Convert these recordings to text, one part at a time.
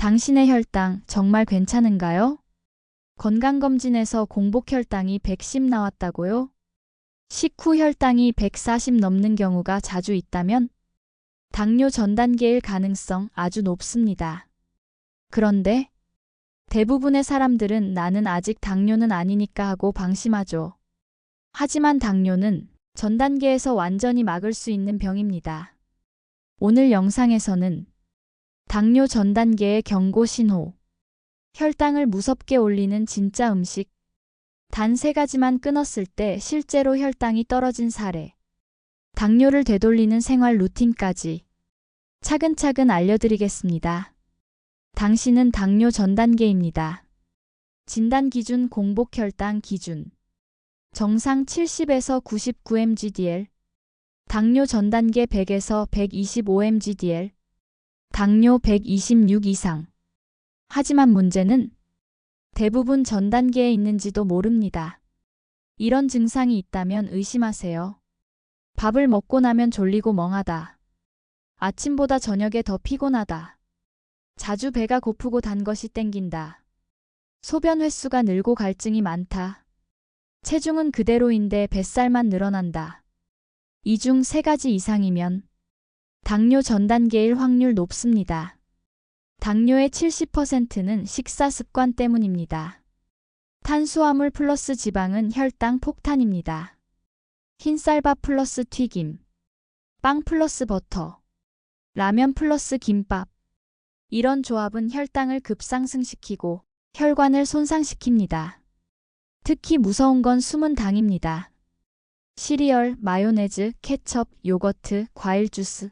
당신의 혈당 정말 괜찮은가요? 건강검진에서 공복 혈당이 110 나왔다고요? 식후 혈당이 140 넘는 경우가 자주 있다면 당뇨 전 단계일 가능성 아주 높습니다. 그런데 대부분의 사람들은 나는 아직 당뇨는 아니니까 하고 방심하죠. 하지만 당뇨는 전 단계에서 완전히 막을 수 있는 병입니다. 오늘 영상에서는 당뇨 전 단계의 경고 신호, 혈당을 무섭게 올리는 진짜 음식, 단 세 가지만 끊었을 때 실제로 혈당이 떨어진 사례, 당뇨를 되돌리는 생활 루틴까지. 차근차근 알려드리겠습니다. 당신은 당뇨 전 단계입니다. 진단 기준 공복 혈당 기준. 정상 70에서 99mgdl 당뇨 전 단계 100에서 125mgdl 당뇨 126 이상 하지만 문제는 대부분 전 단계에 있는지도 모릅니다. 이런 증상이 있다면 의심하세요. 밥을 먹고 나면 졸리고 멍하다. 아침보다 저녁에 더 피곤하다. 자주 배가 고프고 단 것이 땡긴다. 소변 횟수가 늘고 갈증이 많다. 체중은 그대로인데 뱃살만 늘어난다. 이 중 세 가지 이상이면 당뇨 전 단계일 확률 높습니다. 당뇨의 70%는 식사 습관 때문입니다. 탄수화물 플러스 지방은 혈당 폭탄입니다. 흰쌀밥 플러스 튀김, 빵 플러스 버터, 라면 플러스 김밥. 이런 조합은 혈당을 급상승시키고 혈관을 손상시킵니다. 특히 무서운 건 숨은 당입니다. 시리얼, 마요네즈, 케첩, 요거트, 과일 주스.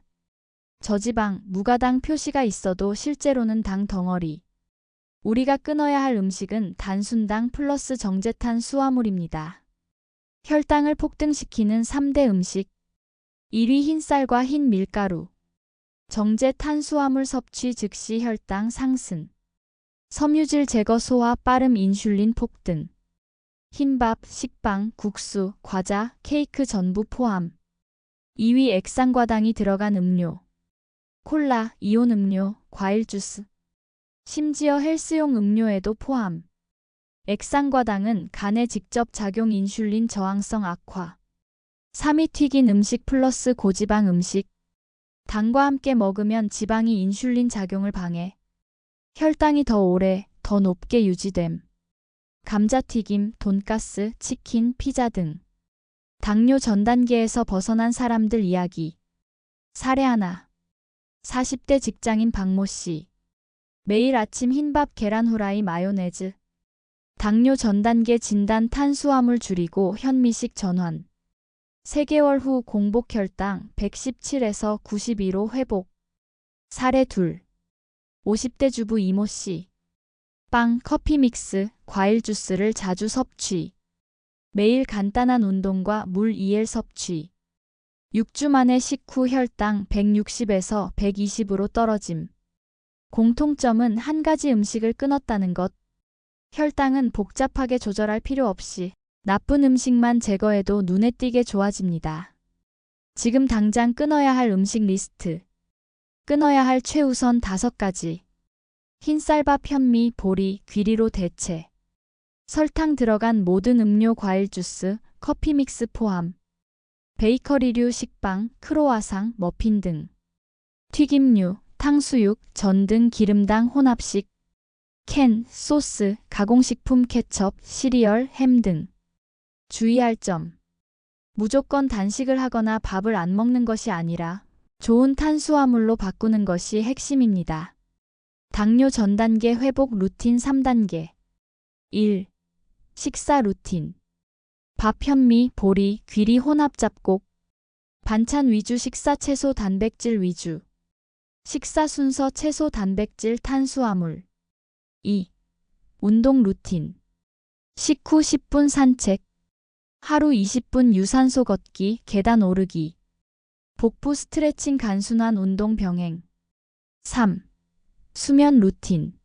저지방, 무가당 표시가 있어도 실제로는 당 덩어리. 우리가 끊어야 할 음식은 단순당 플러스 정제탄 수화물입니다. 혈당을 폭등시키는 3대 음식. 1위 흰쌀과 흰 밀가루. 정제 탄수화물 섭취 즉시 혈당 상승. 섬유질 제거 소화 빠름 인슐린 폭등. 흰밥, 식빵, 국수, 과자, 케이크 전부 포함. 2위 액상과당이 들어간 음료. 콜라, 이온 음료, 과일 주스. 심지어 헬스용 음료에도 포함. 액상과당은 간에 직접 작용 인슐린 저항성 악화. 3위 튀긴 음식 플러스 고지방 음식. 당과 함께 먹으면 지방이 인슐린 작용을 방해. 혈당이 더 오래, 더 높게 유지됨. 감자튀김, 돈가스, 치킨, 피자 등. 당뇨 전 단계에서 벗어난 사람들 이야기. 사례 하나. 40대 직장인 박모 씨. 매일 아침 흰밥 계란 후라이 마요네즈. 당뇨 전 단계 진단 탄수화물 줄이고 현미식 전환. 3개월 후 공복 혈당 117에서 92로 회복. 사례 둘. 50대 주부 이모 씨. 빵, 커피 믹스, 과일 주스를 자주 섭취. 매일 간단한 운동과 물 2엘 섭취. 6주 만에 식후 혈당 160에서 120으로 떨어짐. 공통점은 한 가지 음식을 끊었다는 것. 혈당은 복잡하게 조절할 필요 없이 나쁜 음식만 제거해도 눈에 띄게 좋아집니다. 지금 당장 끊어야 할 음식 리스트. 끊어야 할 최우선 다섯 가지. 흰쌀밥 현미, 보리, 귀리로 대체. 설탕 들어간 모든 음료 과일 주스, 커피 믹스 포함. 베이커리류 식빵, 크로와상, 머핀 등. 튀김류, 탕수육, 전 등 기름당 혼합식. 캔, 소스, 가공식품 케첩, 시리얼, 햄 등. 주의할 점. 무조건 단식을 하거나 밥을 안 먹는 것이 아니라 좋은 탄수화물로 바꾸는 것이 핵심입니다. 당뇨 전 단계 회복 루틴 3단계. 1. 식사 루틴. 밥 현미, 보리, 귀리 혼합 잡곡. 반찬 위주 식사 채소 단백질 위주. 식사 순서 채소 단백질 탄수화물. 2. 운동 루틴. 식후 10분 산책. 하루 20분 유산소 걷기, 계단 오르기. 복부 스트레칭 간순한 운동 병행. 3. 수면 루틴.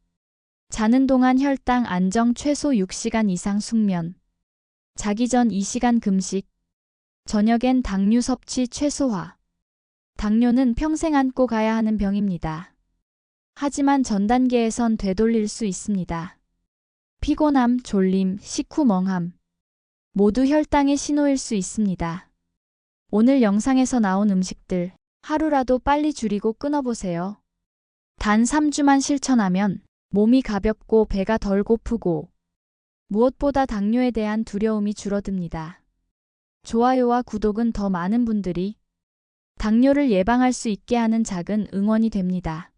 자는 동안 혈당 안정 최소 6시간 이상 숙면. 자기 전 2시간 금식. 저녁엔 당류 섭취 최소화. 당뇨는 평생 안고 가야 하는 병입니다. 하지만 전 단계에선 되돌릴 수 있습니다. 피곤함, 졸림, 식후 멍함. 모두 혈당의 신호일 수 있습니다. 오늘 영상에서 나온 음식들 하루라도 빨리 줄이고 끊어보세요. 단 3주만 실천하면 몸이 가볍고 배가 덜 고프고 무엇보다 당뇨에 대한 두려움이 줄어듭니다. 좋아요와 구독은 더 많은 분들이 당뇨를 예방할 수 있게 하는 작은 응원이 됩니다.